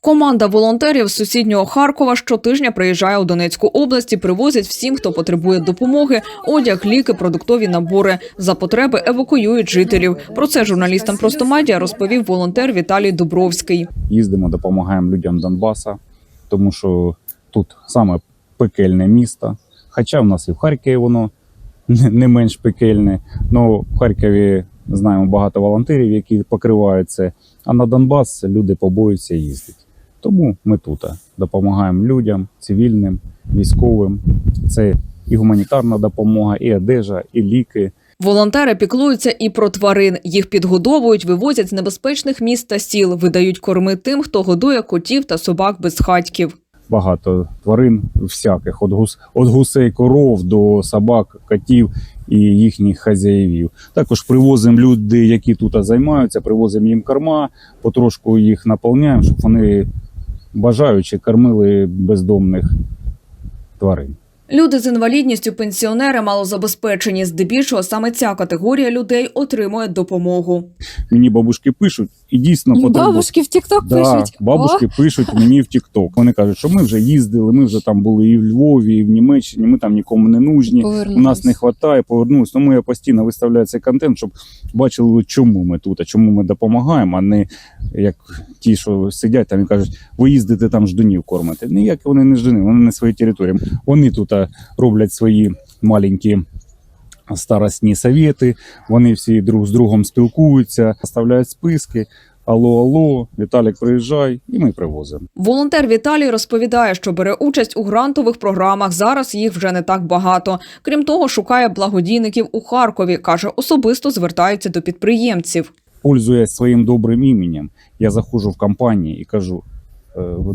Команда волонтерів з сусіднього Харкова щотижня приїжджає у Донецьку область і привозять всім, хто потребує допомоги, одяг, ліки, продуктові набори. За потреби евакуюють жителів. Про це журналістам Простомедіа розповів волонтер Віталій Дубровський. їздимо, допомагаємо людям Донбаса, тому що тут саме пекельне місто. Хоча в нас і в Харкові воно не менш пекельне. Ну, в Харкові знаємо багато волонтерів, які покривають це. А на Донбас люди побоюються їздити. Тому ми тут допомагаємо людям, цивільним, військовим. Це і гуманітарна допомога, і одежа, і ліки. Волонтери піклуються і про тварин. Їх підгодовують, вивозять з небезпечних міст та сіл, видають корми тим, хто годує котів та собак без хатьків. багато тварин всяких, від, гус, від гусей коров до собак, котів і їхніх хазяївів. Також привозимо люди, які тут займаються, привозимо їм корма, потрошку їх наповняємо, щоб вони бажаючи кормили бездомних тварин. Люди з інвалідністю, пенсіонери малозабезпечені. Здебільшого саме ця категорія людей отримує допомогу. Мені бабушки пишуть, і дійсно потрібно. Бабушки в ТикТок Да, пишуть. бабушки пишуть мені в TikTok. Вони кажуть, що ми вже їздили, ми вже там були і в Львові, і в Німеччині, ми там нікому не нужні. У нас не вистачає, повернулись. Тому я постійно виставляю цей контент, щоб бачили, чому ми тут, а чому ми допомагаємо, а не як ті, що сидять там і кажуть, ви їздите там ждунів кормите. Ніяк вони не ждуни, вони на своїй території. Вони тут а, роблять свої маленькі. Старосні совєти, вони всі друг з другом спілкуються, оставляють списки. Алло, алло, Віталік, приїжджай, і ми привозимо. Волонтер Віталій розповідає, що бере участь у грантових програмах. Зараз їх вже не так багато. Крім того, шукає благодійників у Харкові. каже, особисто звертається до підприємців. пользуясь своїм добрим іменем, я заходжу в компанії і кажу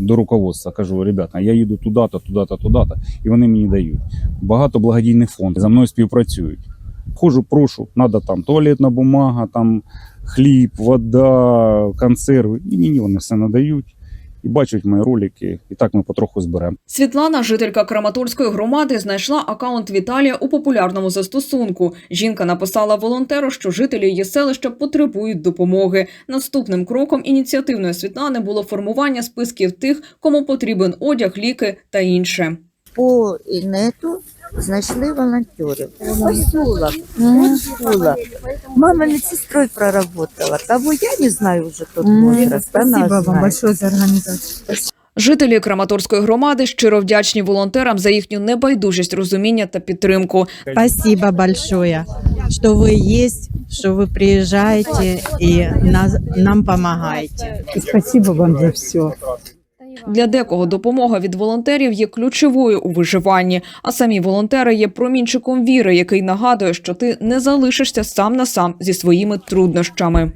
до руководства, кажу, ребята, я їду туди-то, туди-то, туди-то, і вони мені дають. Багато благодійних фондів за мною співпрацюють. Хожу, прошу, треба там туалетна бумага, там хліб, вода, консерви. І мені вони все надають. І бачать мої ролики, і так ми потроху зберемо. Світлана, жителька Краматорської громади, знайшла акаунт Віталія у популярному застосунку. Жінка написала волонтеру, що жителі її селища потребують допомоги. Наступним кроком ініціативної Світлани було формування списків тих, кому потрібен одяг, ліки та інше. по інету знайшли волонтерів. Посула, посула. Мама медсестрой проработала. Того я не знаю уже тот возраст. Спасибо вам большое за организацию. Жителі Краматорської громади щиро вдячні волонтерам за їхню небайдужість, розуміння та підтримку. Спасибо большое, что вы есть, что вы приезжаете и нас, нам помогаете. Спасибо вам за все. Для декого допомога від волонтерів є ключовою у виживанні. А самі волонтери є промінчиком віри, який нагадує, що ти не залишишся сам на сам зі своїми труднощами.